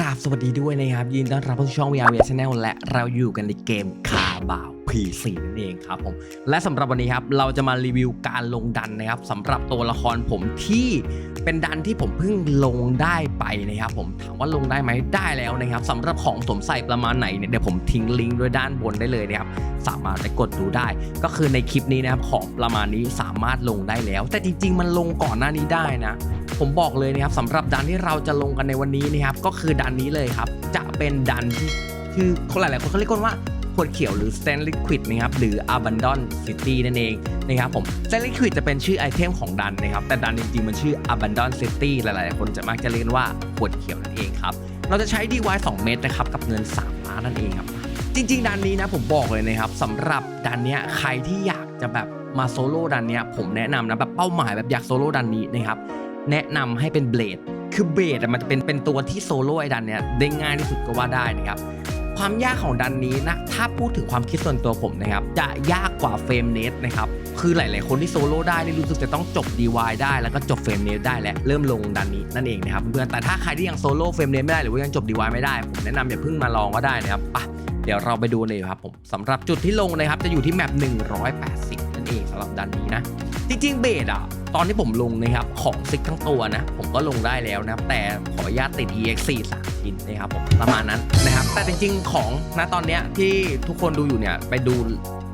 ราบสวัสดีด้วยนะครับ ยินดีต้อนรับเข้าสู่ช่อง VR Channel และเราอยู่กันในเกมคา บาว P4 นั่นเองครับผมและสำหรับวันนี้ครับเราจะมารีวิวการลงดันนะครับสำหรับตัวละครผมที่เป็นดันที่ผมเพิ่งลงได้ไปนะครับผมถามว่าลงได้ไหมได้แล้วนะครับสำหรับของสวมใส่ประมาณไหนเนี่ยเดี๋ยวผมทิ้งลิงก์ไว้ด้านบนได้เลยนะครับสามารถไปกดดูได้ ก็คือในคลิปนี้นะครับของประมาณนี้สามารถลงได้แล้ว แต่จริง ๆ มันลงก่อนหน้านี้ได้นะผมบอกเลยนะครับสำหรับดันที่เราจะลงกันในวันนี้นะครับก็คือดันนี้เลยครับจะเป็นดันที่คือคนหลายๆคนเขาเรียกกันว่า ขวดเขียวหรือ Stand Liquid นะครับหรือ Abandon City นั่นเองนะครับผม Stand Liquid จะเป็นชื่อไอเทมของดันนะครับแต่ดันจริงๆมันชื่อ Abandon City หลายๆ คนจะมักจะเรียกว่าขวดเขียวนั่นเองครับเราจะใช้ DY 2 เม็ดนะครับกับเงิน 3 ล้านนั่นเองครับจริง ๆดันนี้นะผมบอกเลยนะครับสำหรับดันเนี้ยใครที่อยากจะแบบมาโซโล่ดันเนี้ยผมแนะนำนะแบบเป้าหมายแบบอยากโซโล่ดันนี้นะครับแนะนำให้เป็นเบลดคือเบลดมันจะเป็นเป็นตัวที่โซโล่ไอ้ดันเนี้ยได้ง่ายที่สุดก็ว่าได้นะครับ ความยากของดันนี้นะถ้าพูดถึงความคิดส่วนตัวผมนะครับจะยากกว่าเฟรมเนสนะครับคือหลาย ๆ คนที่โซโล่ได้นี่รู้สึกจะต้องจบ DY ได้แล้วก็จบเฟรมเนสได้และเริ่มลงดันนี้นั่นเองนะครับเพื่อนๆแต่ถ้าใครที่ยังโซโล่เฟรมเนสไม่ได้หรือว่ายังจบ DY ไม่ได้ผมแนะนำอย่าเพิ่งมาลองก็ได้นะครับไปเดี๋ยวเราไปดูเลยครับผมสำหรับจุดที่ลงนะครับจะอยู่ที่แมป180 นั่นเองสำหรับดันนี้นะ จริงๆเบสอะตอนที่ผมลงนะครับ ของซิกทั้งตัวนะ ผมก็ลงได้แล้วนะครับแต่ขออนุญาตติด EX4 3ชิ้นนะครับผมประมาณนั้นนะครับ แต่จริงๆของณตอนเนี้ยที่ทุกคนดูอยู่เนี่ยไปดู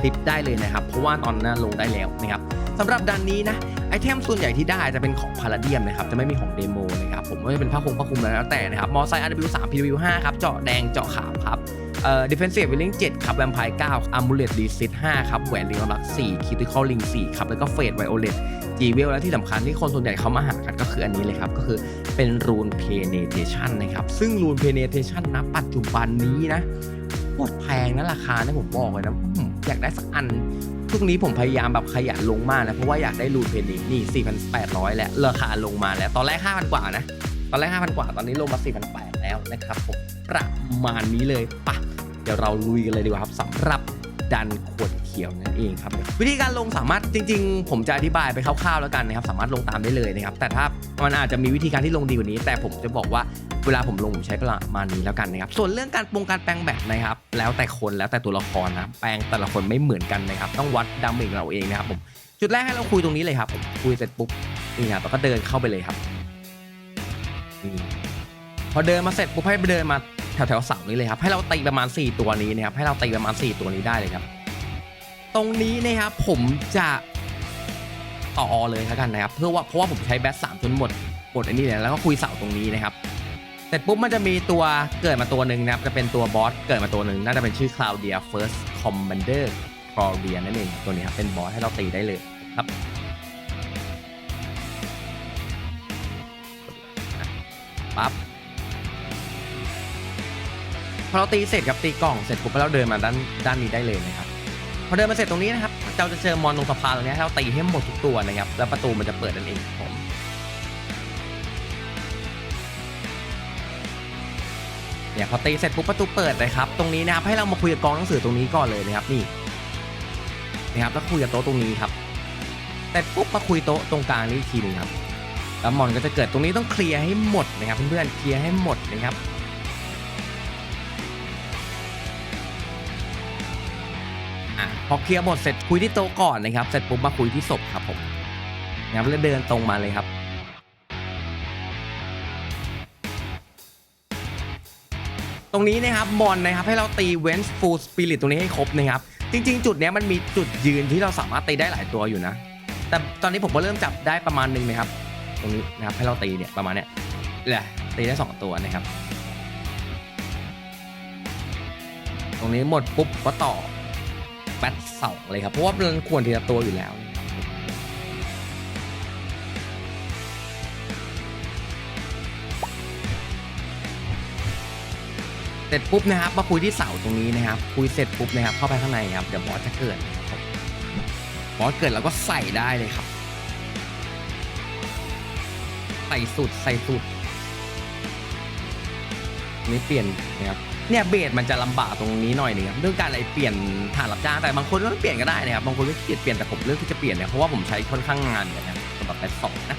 คลิปได้เลยนะครับ เพราะว่าตอนนั้นลงได้แล้วนะครับสำหรับดันนี้นะไอเทมส่วนใหญ่ที่ได้จะเป็นของพาราเดียมนะครับจะไม่มีของเดโมนะครับผมไม่เป็นผ้าคลุมผ้าคลุมแล้วแต่นะครับมอไซค์ RW3 PW5 ครับเจาะแดงเจาะขาวครับ เอ่อ defensive willing 7ครับ vampire 9 amulet deceit 5ครับแหวนลิงรัก4 critical ring 4ครับ แล้วก็ fade violet g w e l และที่สำคัญที่คนส่วนใหญ่เขามาหากันก็คืออันนี้เลยครับ ก็คือเป็น rune penetration นะครับ ซึ่ง rune penetration นะปัจจุบันนี้นะโคตรแพงนะราคาเนี่ยผมบอกเลยนะอยากได้สักอันช่วงนี้ผมพยายามแบบขยันลงมากนะ เพราะว่าอยากได้ rune penetration นี่ 4,800 แล้วราคาลงมาแล้ว ตอนแรก 5,000 กว่านะ ตอนแรก 5,000 กว่า ตอนนี้ลงมา 4,800 แล้วนะครับผมประมาณนี้เลยปะเดี๋ยวเราลุยกันเลยดีกว่าครับสำหรับดันขวดเขียวนั่นเองครับ วิธีการลงสามารถจริง ๆ ผมจะอธิบายไปคร่าวๆแล้วกันนะครับ สามารถลงตามได้เลยนะครับ แต่ถ้ามันอาจจะมีวิธีการที่ลงดีกว่านี้ แต่ผมจะบอกว่าเวลาผมลงผมใช้ประมาณนี้แล้วกันนะครับ ส่วนเรื่องการปรุงการแปลงแบบนะครับ แล้วแต่คนแล้วแต่ตัวละครนะแปลงแต่ละคนไม่เหมือนกันนะครับ ต้องวัดดาเมจเราเองนะครับผมจุดแรกให้เราคุยตรงนี้เลยครับผมคุยเสร็จปุ๊บนี่ครับแล้วก็เดินเข้าไปเลยครับนี่ พอเดินมาเสร็จปุ๊บให้ไปเดินมาแถวแถวๆเสานี้เลยครับให้เราตีประมาณ 4 ตัวนี้นะครับให้เราตีประมาณ 4 ตัวนี้ได้เลยครับ ตรงนี้นะครับผมจะต่อเลยแล้วกันนะครับเพื่อว่าเพราะว่าผมใช้แบทสามจนหมดหมดอันนี้เลยแล้วก็คุยเสาตรงนี้นะครับเสร็จปุ๊บมันจะมีตัวเกิดมาตัวหนึ่งนะครับจะเป็นตัวบอสเกิดมาตัวหนึ่งน่าจะเป็นชื่อ Cloudia First Commander Claudia นั่นเองตัวนี้ครับเป็นบอสให้เราตีได้เลยครับปั๊บ พอเราตีเสร็จครับตีกล่องเสร็จปุ๊บเราเดินมาด้านด้านนี้ได้เลยนะครับพอเดินมาเสร็จตรงนี้นะครับเราจะเจอมอนตรงสะพานตรงนี้ให้เราตีให้หมดทุกตัวนะครับแล้วประตูมันจะเปิดนั่นเองผมเนี่ยพอตีเสร็จปุ๊บประตูเปิดเลยครับตรงนี้นะครับให้เรามาคุยกับกองหนังสือตรงนี้ก่อนเลยนะครับนี่นะครับแล้วคุยกับโต๊ะตรงนี้ครับแต่ปุ๊บมาคุยโต๊ะตรงกลางนี่อีกทีหนึงครับแล้วมอนก็จะเกิดตรงนี้ต้องเคลียร์ให้หมดนะครับเพื่อนๆเคลียร์ให้หมดนะครับ อะพอเคลียร์หมดเสร็จคุยที่โต๊ะก่อนนะครับ เสร็จปุ๊บมาคุยที่ศพครับผมนะครับแล้วเดินตรงมาเลยครับ ตรงนี้นะครับมอนนะครับให้เราตีเวนส์ฟูลสปิริตตรงนี้ให้ครบนะครับ จริง ๆ จุดเนี้ยมันมีจุดยืนที่เราสามารถตีได้หลายตัวอยู่นะ แต่ตอนนี้ผมก็เริ่มจับได้ประมาณหนึงนะครับ ตรงนี้นะครับให้เราตีเนี่ยประมาณเนี้ยแหละตีได้สองตัวนะครับ ตรงนี้หมดปุ๊บก็ต่อ แบตสองเลยครับ เพราะว่ามันควรทีละตัวอยู่แล้วเสร็จปุ๊บนะครับมาคุยที่เสาตรงนี้นะครับคุยเสร็จปุ๊บนะครับเข้าไปข้างในครับเดี๋ยวบอสจะเกิดบอสเกิดแล้วก็ใส่ได้เลยครับ ใส่สุดใส่สุดนี่เปลี่ยนนะครับ เนี่ยเบสมันจะลำบากตรงนี้หน่อยนึงครับเรื่องการอะไรเปลี่ยนฐานรับจ้างแต่บางคนก็ไม่เปลี่ยนก็ได้นะครับบางคนไม่เกลียดเปลี่ยนแต่ผมเลือกที่จะเปลี่ยนเนี่ยเพราะว่าผมใช้ค่อนข้างงานเนี่ยนะครับสำหรับแบทสองนะ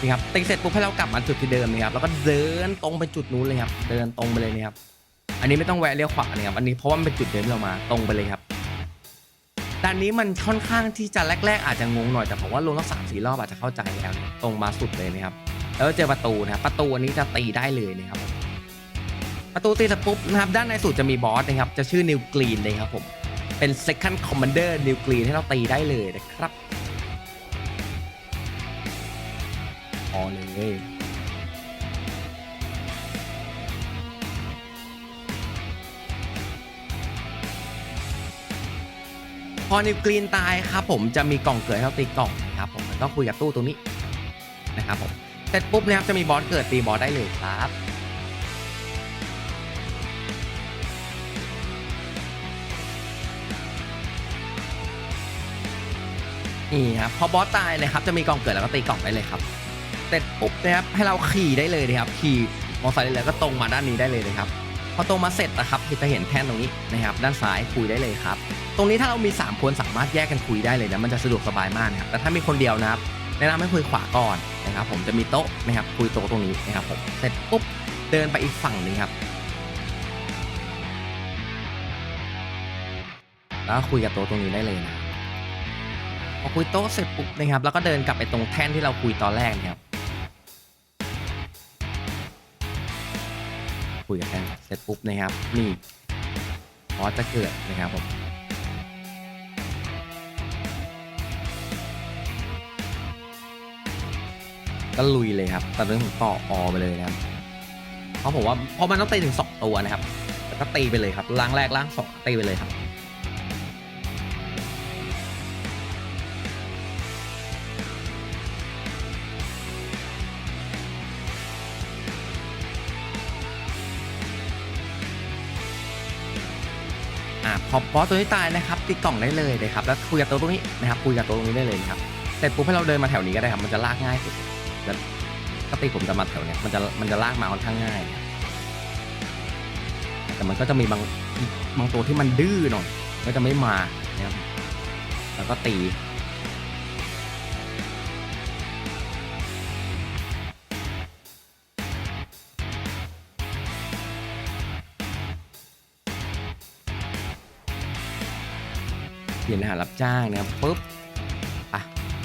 นี่ครับตีเสร็จปุ๊บให้เรากลับมาจุดที่เดิมนะครับแล้วก็เดินตรงไปจุดนู้นเลยครับเดินตรงไปเลยนะครับอันนี้ไม่ต้องแวะเลี้ยวขวานะครับอันนี้เพราะว่ามันเป็นจุดเดิมเรามาตรงไปเลยครับด้านนี้มันค่อนข้างที่จะแรก ๆ อาจจะงงหน่อยแต่ผมว่าลงสักสามสี่รอบอาจจะเข้าใจแล้วตรงมาสุดเลยนะครับแล้วเจอประตูนะครับประตูอันนี้จะตีได้เลยนะครับ ประตูตีเสร็จปุ๊บนะครับด้านในสุดจะมีบอสนะครับจะชื่อนิวกรีนเลยครับผมเป็น second commander นิวกรีนให้เราตีได้เลยนะครับพอเลยพอนิวกรีนตายครับผมจะมีกล่องเกิดให้เราตีกล่องนะครับผมแล้วก็คุยกับตู้ตรงนี้นะครับผมเสร็จปุ๊บนะครับจะมีบอสเกิดตีบอสได้เลยครับ นี่ครับพอบอสตายเลยครับจะมีกล่องเกิดแล้วก็ตีกล่องได้เลยครับเสร็จปุ๊บนะครับให้เราขี่ได้เลยนะครับขี่มอไซค์ได้เลยก็ตรงมาด้านนี้ได้เลยนะครับพอตรงมาเสร็จนะครับจะเห็นแท่นตรงนี้นะครับ ด้านซ้ายคุยได้เลยครับ ตรงนี้ถ้าเรามี 3 คนสามารถแยกกันคุยได้เลยนะมันจะสะดวกสบายมากนะครับแต่ถ้ามีคนเดียวนะครับแนะนำให้คุยขวาก่อนนะครับ ผมจะมีโต๊ะนะครับคุยโต๊ะตรงนี้นะครับผมเสร็จปุ๊บเดินไปอีกฝั่งหนึงครับแล้วคุยกับโต๊ะตรงนี้ได้เลยนะพ อคุยโต๊ะเสร็จปุ๊บนะครับแล้วก็เดินกลับไปตรงแท่นที่เราคุยตอนแรกนะครับคุยกับแท่นเสร็จปุ๊บนะครับนี่พอจะเกิดนะครับผมก็ลุยเลยครับตอนนี้ผมต่ออไปเลยนะครับเพราะผมว่าเพราะมันต้องตีถึงสองตัวนะครับแล้วก็ตีไปเลยครับล่างแรกล่างสองตีไปเลยครับ อ่าพอบอสตัวนี้ตายนะครับตีกล่องได้เลยนะครับแล้วคุยกับตัวตรงนี้นะครับคุยกับตัวตรงนี้ได้เลยนะครับเสร็จปุ๊บให้เราเดินมาแถวนี้ก็ได้ครับมันจะลากง่ายสุดแล้วปกติผมจะมาแถวเนี้ยมันจะมันจะลากมาค่อนข้างง่าย แต่มันก็จะมีบางบางตัวที่มันดื้อหน่อยก็จะไม่มานะครับแล้วก็ตี เปลี่ยนอาหารรับจ้างนะครับปุ๊บอะ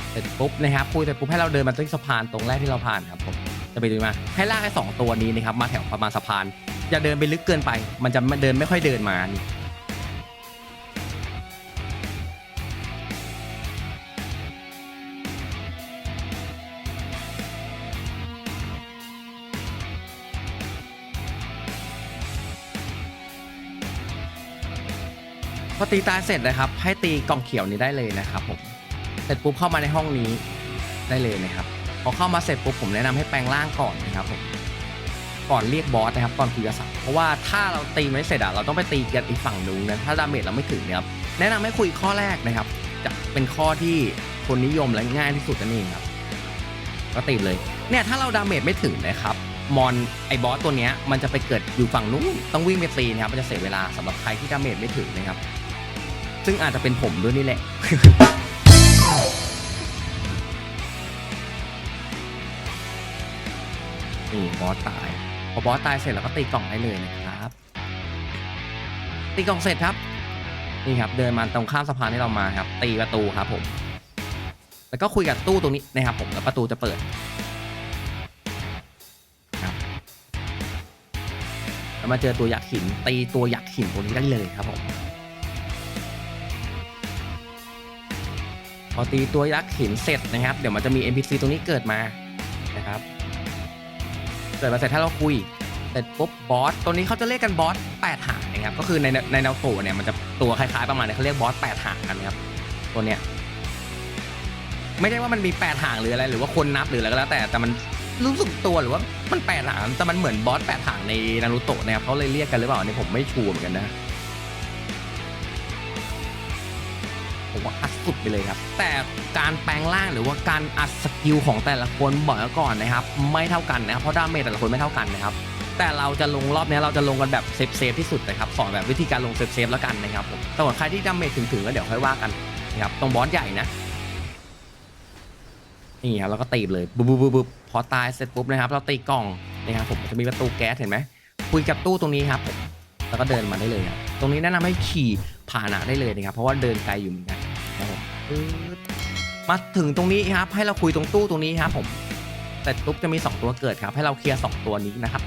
เสร็จปุ๊บนะครับคุยเสร็จปุ๊บให้เราเดินมาที่สะพานตรงแรกที่เราผ่านครับผมจะไปดูมาให้ลากไอ้สองตัวนี้นะครับมาแถวประมาณสะพานอย่าเดินไปลึกเกินไป มันจะเดินไม่ค่อยเดินมานี่ อตีตาเสร็จนะครับ ให้ตีกล่องเขียวนี้ได้เลยนะครับผมเสร็จปุ๊บเข้ามาในห้องนี้ได้เลยนะครับ พอเข้ามาเสร็จปุ๊บผมแนะนำให้แปลงร่างก่อนนะครับผมก่อนเรียกบอสนะครับก่อนคุยกับสัตว์เพราะว่าถ้าเราตีไม่เสร็จอะเราต้องไปตีกันอีกฝั่งนึงนะถ้าดาเมจเราไม่ถึงนี่ยครับแนะนำให้คุยข้อแรกนะครับ จะเป็นข้อที่คนนิยมและง่ายที่สุดนั่นเองครับ ก็ตีเลยเนี่ยถ้าเราดาเมจไม่ถึงนะครับมอนไอบอสตัวเนี้ยมันจะไปเกิดอยู่ฝั่งนู้นต้องวิ่งไปตีนะครับมันจะเสียเวลาสำหรับใครที่ดาเมจไม่ถึงนะครับ ซึ่งอาจจะเป็นผมด้วยนี่แหละ นี่บอสตาย พอบอสตายเสร็จเราก็ตีกล่องได้เลยนะครับ ตีกล่องเสร็จครับ นี่ครับ เดินมาตรงข้ามสะพานที่เรามาครับ ตีประตูครับผม แล้วก็คุยกับตู้ตรงนี้นะครับผม แล้วประตูจะเปิดครับแล้วมาเจอตัวยักษ์หินตีตัวยักษ์หินตัวนี้ได้เลยครับผม อตีตัวยักษ์หินเสร็จนะครับ เดี๋ยวมันจะมี NPC ตรงนี้เกิดมานะครับ เกิดมาเสร็จถ้าเราคุยเสร็จปุ๊บบอสตัวนี้เขาจะเรียกกันบอสแปดหางนะครับ ก็คือในในแนวโตเนี่ยมันจะตัวคล้ายๆประมาณนี้เขาเรียกบอสแปดหางกันนะครับ ตัวเนี้ยไม่ได้ว่ามันมีแปดหางหรืออะไร หรือว่าคนนับหรืออะไรก็แล้วแต่แต่มันรู้สึกตัวหรือว่ามันแปดหางแต่มันเหมือนบอสแปดหางในนารูโตะนะครับเขาเลยเรียกกันหรือเปล่าอันนี่ผมไม่ชัวร์เหมือนกันนะ ผมว่าอัดสุดไปเลยครับ แต่การแปลงร่างหรือว่าการอัดสกิลของแต่ละคนบอกก่อนนะครับ ไม่เท่ากันนะครับเพราะดาเมจแต่ละคนไม่เท่ากันนะครับแต่เราจะลงรอบนี้เราจะลงกันแบบเซฟเซฟที่สุดนะครับสอนแบบวิธีการลงเซฟเซฟแล้วกันนะครับผมสำหรับใครที่ดาเมจถึงๆก็เดี๋ยวค่อยว่ากันนะครับตรงบอสใหญ่นะนี่ครับเราก็ตีเลยปุ๊บปุ๊บบุ๊บพอตายเสร็จปุ๊บนะครับ เราตีกล่องนะครับผมจะมีประตูแก๊สเห็นไหมคุยกับตู้ตรงนี้ครับแล้วก็เดินมาได้เลยครับตรงนี้แนะนำให้ขี่ผ่านหนะได้เลยนะครับเพราะว่าเดินไกลอยู่เหมือนกัน ครับผมมาถึงตรงนี้ครับ ให้เราคุยตรงตู้ตรงนี้ครับผมเสร็จปุ๊บจะมี 2 ตัวเกิดครับ ให้เราเคลียร์ 2 ตัวนี้นะครับ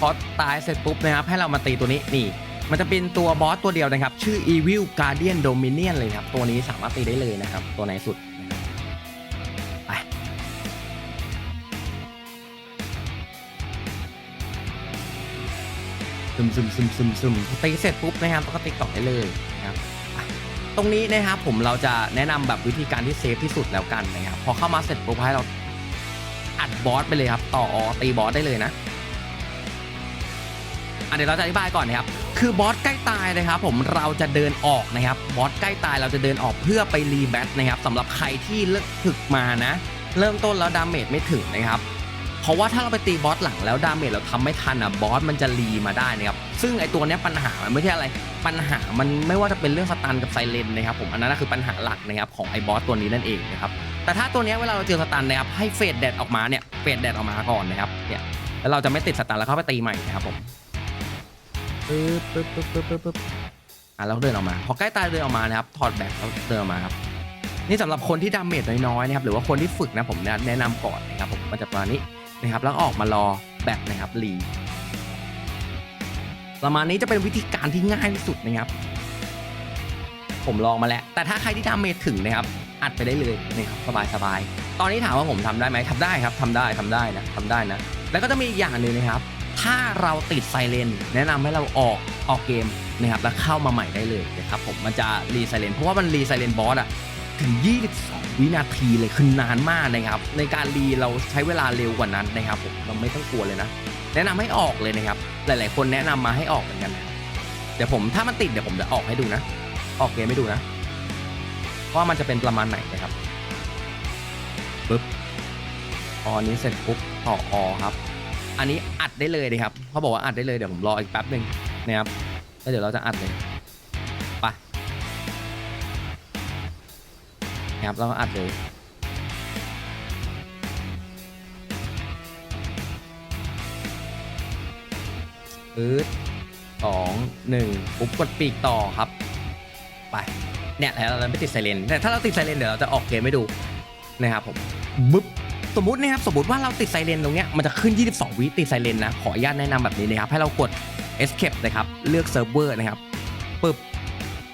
พอตายเสร็จปุ๊บนะครับ ให้เรามาตีตัวนี้นี่ มันจะเป็นตัวบอสตัวเดียวนะครับ ชื่อ Evil Guardian Dominion เลยครับ ตัวนี้สามารถตีได้เลยนะครับ ตัวไหนสุด มซึมซึมซึมซึมตีเสร็จปุ๊บนะครับก็ตีกล่อได้เลยนะครับตรงนี้นะครับผมเราจะแนะนำแบบวิธีการที่เซฟที่สุดแล้วกันนะครับพอเข้ามาเสร็จปุ๊บให้เราอัดบอสไปเลยครับ ต่อตีบอสได้เลยนะอะเดี๋ยวเราจะอธิบายก่อนนะครับ คือบอสใกล้ตายนะครับ ผมเราจะเดินออกนะครับ บอสใกล้ตายเราจะเดินออกเพื่อไปรีแบทนะครับสำหรับใครที่เลิกถึกมานะ เริ่มต้นแล้วดาเมจไม่ถึงนะครับ เพราะว่าถ้าเราไปตีบอสหลังแล้วดาเมจเราทำไม่ทันอะบอสมันจะรีมาได้นะครับซึ่งไอตัวเนี้ยปัญหามันไม่ใช่อะไร ปัญหามันไม่ว่าจะเป็นเรื่องสตันกับไซเลนนะครับผมอันนั้นนะคือปัญหาหลักนะครับของไอบอสตัวนี้นั่นเองนะครับแต่ถ้าตัวเนี้ยเวลาเราเจอสตันนะครับให้เฟดแดดออกมาเนี่ยเฟดแดดออกมาก่อนนะครับเนี่ยแล้วเราจะไม่ติดสตันแล้วเข้าไปตีใหม่นะครับผมปึ๊บปึ๊บปึ๊บปึ๊บปึ๊บปึ๊บอะแล้วเดินออกมา พอใกล้ตายเดินออกมานะครับถอดแบตแล้วเดินออกมาครับนี่สำหรับคนที่ดาเมจน้อยๆนะครับหรือว่าคนที่ฝึกนะผมเนี่ยแนะนำก่อนนะครับผมมันจะประมาณนี้ นะครับแล้วออกมารอแบตนะครับรีประมาณนี้จะเป็นวิธีการที่ง่ายที่สุดนะครับ ผมลองมาแล้ว แต่ถ้าใครที่ดาเมจถึงนะครับ อัดไปได้เลยนะครับสบายๆตอนนี้ถามว่าผมทำได้ไหมทำได้ครับทำได้ทำได้นะทำได้นะ แล้วก็จะมีอีกอย่างหนึ่งนะครับ ถ้าเราติดไซเรนแนะนำให้เราออกออกเกมนะครับแล้วเข้ามาใหม่ได้เลยนะครับผมมันจะรีไซเรนเพราะว่ามันรีไซเรนบอสอะถึง 22 วินาทีเลยคือนานมากนะครับ ในการรีเราใช้เวลาเร็วกว่านั้นนะครับผมเราไม่ต้องกลัวเลยนะ แนะนำให้ออกเลยนะครับ หลาย ๆ คนแนะนำมาให้ออกเหมือนกันนะเดี๋ยวผมถ้ามันติดเดี๋ยวผมจะออกให้ดูนะ ออกเกมให้ดูนะว่ามันจะเป็นประมาณไหนนะครับปึ๊บออันนี้เสร็จปุ๊บต่ออครับ อันนี้อัดได้เลยนะครับเขาบอกว่าอัดได้เลยเดี๋ยวผมรออีกแป๊บหนึ่งนะครับแล้วเดี๋ยวเราจะอัดเลย ครับเราก็อัดเลยปื๊ดสองหนึ่งปุ๊บกดปีกต่อครับ ไป เนี่ยแล้วเราไม่ติดไซเรนแต่ถ้าเราติดไซเรนเดี๋ยวเราจะออกเกมให้ดูนะครับผมบึ๊บสมมตินะครับสมมติว่าเราติดไซเรนตรงเนี้ยมันจะขึ้น 22 วิติดไซเรนนะ ขออนุญาตแนะนำแบบนี้นะครับ ให้เรากด escape นะครับ เลือกเซิร์ฟเวอร์นะครับปึ๊บ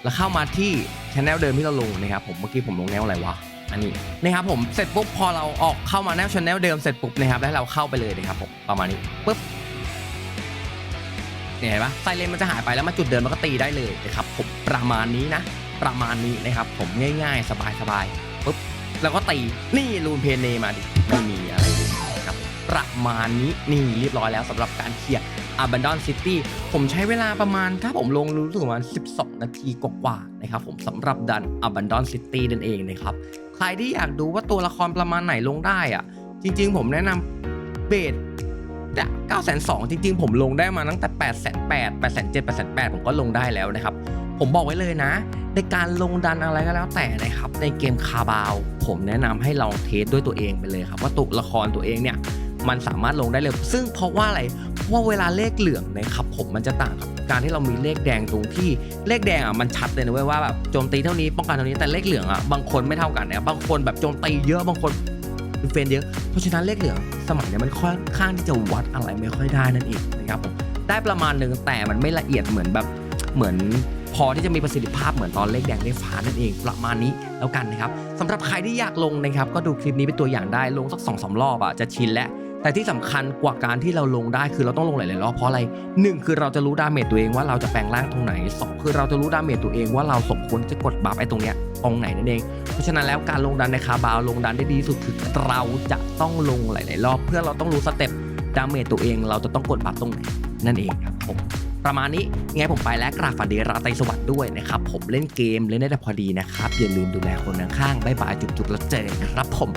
แล้วเข้ามาที่ช anel เดิมที่เราลงนะครับผมเมื่อกี้ผมลงแนวอะไรวะอันนี้นะครับผมเสร็จปุ๊บพอเราออกเข้ามาแนวช anel เดิมเสร็จปุ๊บนะครับแล้วเราเข้าไปเลยนะครับผมประมาณนี้ปึ๊บเนี่ยเห็นปะไซเรนมันจะหายไปแล้วมาจุดเดิมมันก็ตีได้เลยนะครับผมประมาณนี้นะ ประมาณนี้นะครับผมง่าย ๆ สบายๆปุ๊บแล้วก็ตีนี่ลูนเพเนมาดิไม่มีอะไรเลยนะครับประมาณนี้นี่เรียบร้อยแล้วสำหรับการเคลียร์ Abandon City ผมใช้เวลาประมาณถ้าผมลงรู้สึกประมาณ 12 นาทีกว่าๆนะครับผมสำหรับดัน Abandon City นั่นเองนะครับ ใครที่อยากดูว่าตัวละครประมาณไหนลงได้อะจริงๆ ผมแนะนำเบสจะ9 2 0 0จริงๆ ผมลงได้มาตั้งแต่8 8 0 0 8 8 7 8 8ผมก็ลงได้แล้วนะครับ ผมบอกไว้เลยนะ ในการลงดันอะไรก็แล้วแต่นะครับ ในเกมคาบาว ผมแนะนำให้ลองเทสด้วยตัวเองไปเลยครับ ว่าตัวละครตัวเองเนี่ย มันสามารถลงได้เลย ซึ่งเพราะว่าอะไรเพราะว่าเวลาเลขเหลืองนะครับผมมันจะต่างกับการที่เรามีเลขแดงตรงที่เลขแดงอะมันชัดเลยนะเว้ยว่าแบบโจมตีเท่านี้ป้องกันเท่านี้แต่เลขเหลืองอะบางคนไม่เท่ากันนะบางคนแบบโจมตีเยอะบางคนเฟนเยอะเพราะฉะนั้นเลขเหลืองสมัยเนี้ยมันค่อนข้างที่จะวัดอะไรไม่ค่อยได้นั่นเองนะครับผมได้ประมาณหนึ่งแต่มันไม่ละเอียดเหมือนแบบเหมือนพอที่จะมีประสิทธิภาพเหมือนตอนเลขแดงเลขฟ้านั่นเองประมาณนี้แล้วกันนะครับสำหรับใครที่อยากลงนะครับก็ดูคลิปนี้เป็นตัวอย่างได้ลงสักสองสารอบอะจะชินแล้ว แต่ที่สำคัญกว่าการที่เราลงได้คือเราต้องลงหลายๆรอบเพราะอะไรหนึ่งคือเราจะรู้ดาเมจตัวเองว่าเราจะแปลงร่างตรงไหนสองคือเราจะรู้ดาเมจตัวเองว่าเราสมควรจะกดบัฟไอ้ตรงเนี้ยตรงไหนนั่นเอง เพราะฉะนั้นแล้วการลงดันในคาบาวลงดันได้ดีที่สุดคือเราจะต้องลงหลายๆรอบ เพื่อเราต้องรู้สเต็ปดาเมจตัวเอง เราจะต้องกดบัฟตรงไหนนั่นเองครับผมประมาณนี้งไงผมไปแล้วกราบฝันดีราตรีสวัสดิ์ด้วยนะครับผมเล่นเกมเล่นได้แต่พอดีนะครับอย่าลืมดูแลคนข้างๆบ๊ายบายจุกๆแล้วเจอกันครับผม